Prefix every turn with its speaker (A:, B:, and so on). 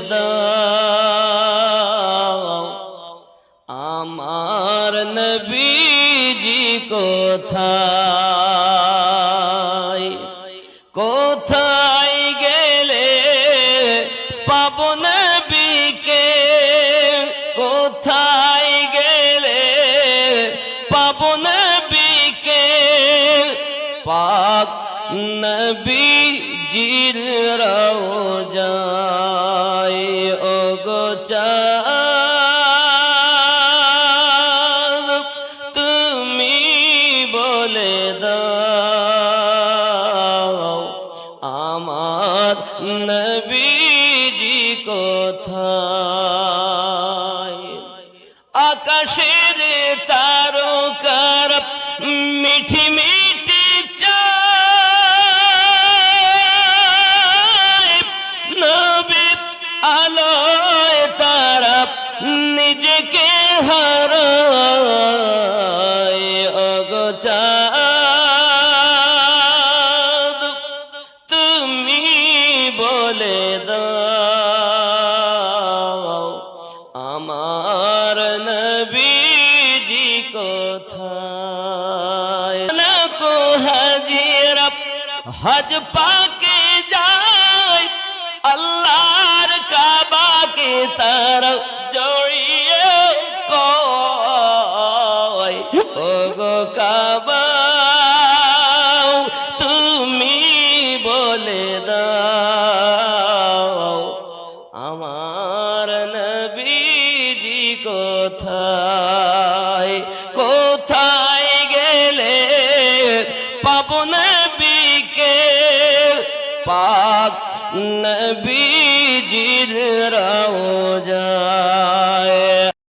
A: দাও। আমার নবীজি কোথায়? কোথায় গেলে পাব নবীকে? কোথায় গেলে পাব নবীকে? পাক নবীজির চাঁদ তুমি বলে দাও আমার নবীজি কোথায়? আকাশের তারকার মিঠি মিঠি তারা নিজেকে হারায় অগচাঁদ তুমি বলে দাও, আমার নবীজি কোথায়? কো হাজিরা, হজ পাকে যায়, আল্লাহর কাবাকে তার জড়িয়ে কয় ও গো কাবা তুমি বলে দাও, আমার নবীজি কোথায়? কোথায় গেলে পাবো নবীকে? পাক নবীজির